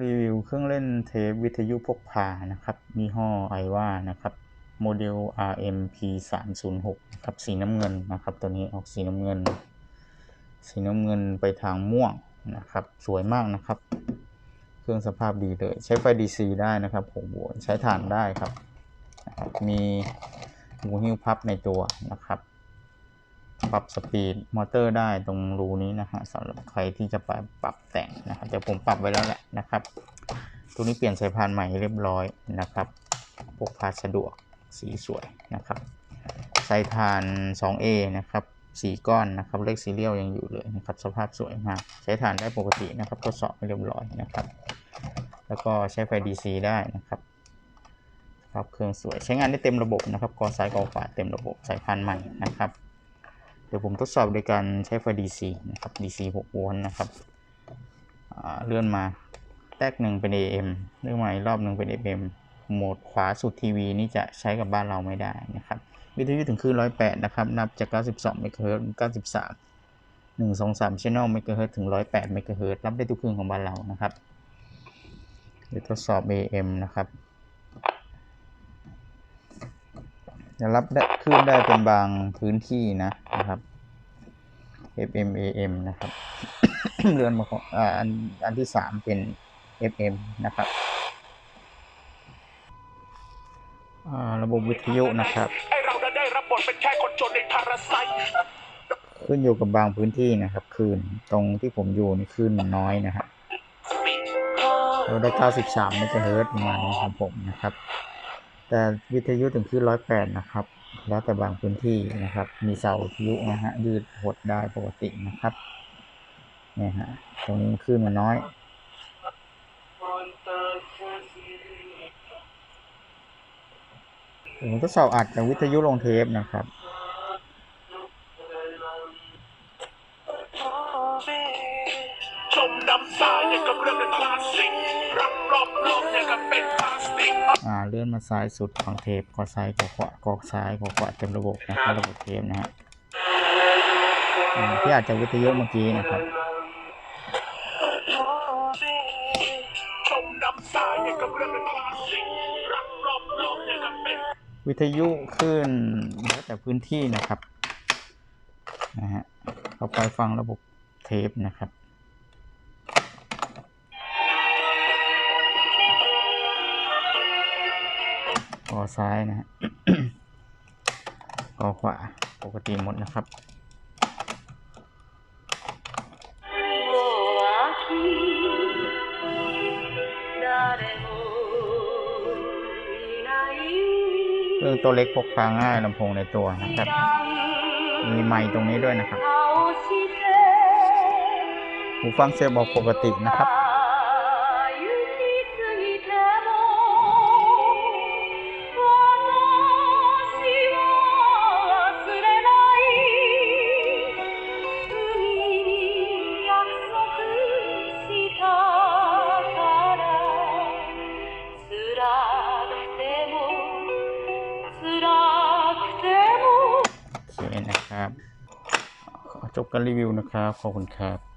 รีวิวเครื่องเล่นเทปวิทยุพกพานะครับยี่ห้อไอว่านะครับโมเดล RMP 3 0 6นะครับสีน้ำเงินนะครับตัวนี้ออกสีน้ำเงิน สีน้ำเงินไปทางม่วงนะครับสวยมากนะครับ เครื่องสภาพดีเลยใช้ไฟ DC ได้นะครับ6โวลต์ใช้ถ่านได้ครับนะครับมีหูหิ้วพับในตัวนะครับ ปรับสปีดมอเตอร์ได้ตรงรูนี้นะฮะสำหรับใครที่จะไปปรับแต่งนะครับแต่ผมปรับไว้แล้วแหละนะครับตัวนี้เปลี่ยนสายพานใหม่เรียบร้อยนะครับพกพาสะดวกสีสวยนะครับสายทาน 2A นะครับสีก้อนนะครับเลขซีเรียลยังอยู่เลยนะครับสภาพสวยมากใช้ฐานได้ปกตินะครับทดสอบเรียบร้อยนะครับ แล้วก็ใช้ไฟ DC ได้นะครับครับเครื่องสวยใช้งานได้เต็มระบบนะครับกอซ้ายกอขวาเต็มระบบสายพานใหม่นะครับ ดี๋ยวผมทดสอบโดยการใช้ไฟ DC นะครับ DC 6 โวลต์นะครับเลื่อนมาแตกหนึ่งเป็น AM เลื่อนมาอีกรอบหนึ่งเป็น FM โหมดขวาสุดทีวีนี่จะใช้กับบ้านเราไม่ได้นะครับวิทยุถึงคลื่น108 นะครับ นับจาก 92เมกะเฮิรตซ์93 123 channel เมกะเฮิรตซ์ถึง 108เมกะเฮิรตซ์รับได้ทุกครื่องของบ้านเรานะครับเดี๋ยวทดสอบ AM นะครับ จะ รับได้คลื่นได้เป็นบางพื้นที่นะนะครับ FM AM นะครับ เรือนมาของอ่าอันอันที่สามเป็น FM นะครับอ่าระบบวิทยุนะครับไอเรานั้นได้รับบทเป็นแค่คนจนในพาราไซต์ขึ้นอยู่กับบางพื้นที่นะครับคลื่นตรงที่ผมอยู่นี่คลื่นมันน้อยนะครับเราได้ 93เมกะเฮิรตซ์ประมาณนี้ของผมนะครับ แต่วิทยุถึงคลื่น108นะครับ แล้วแต่บางพื้นที่นะครับ มีเสาวิทยุนะฮะยืดหดได้ปกตินะครับเนี่ยฮะตรงนี้คลื่นมันน้อยผมทดสอบอัดจากวิทยุลงเทปนะครับ จมน้ำตายอย่างกับเรื่องในคลาสสิกรักรอบโลกอย่างกับเป็นพลาสติกอ่าเลื่อนมาซ้ายสุดของเทปกอซ้ายกอขวากอซ้ายกอขวาเต็มระบบนะครับระบบเทปนะฮะอ่าที่อาจจะวิทยุเมื่อกี้นะครับจมน้ำตายอย่างกับเรื่องในคลาสสิกรักรอบโลกอย่างกับเป็นวิทยุขึ้นแล้วแต่พื้นที่นะครับนะฮะเข้าไปฟังระบบเทปนะครับ คอซ้ายนะฮะคอขวาปกติหมดนะครับเครื่องตัวเล็กพกพาง่ายลำโพงในตัวนะครับ มีไมค์ตรงนี้ด้วยนะครับ หูฟังเสียบอกปกตินะครับ นะครับจบการรีวิวนะครับ ขอบคุณครับ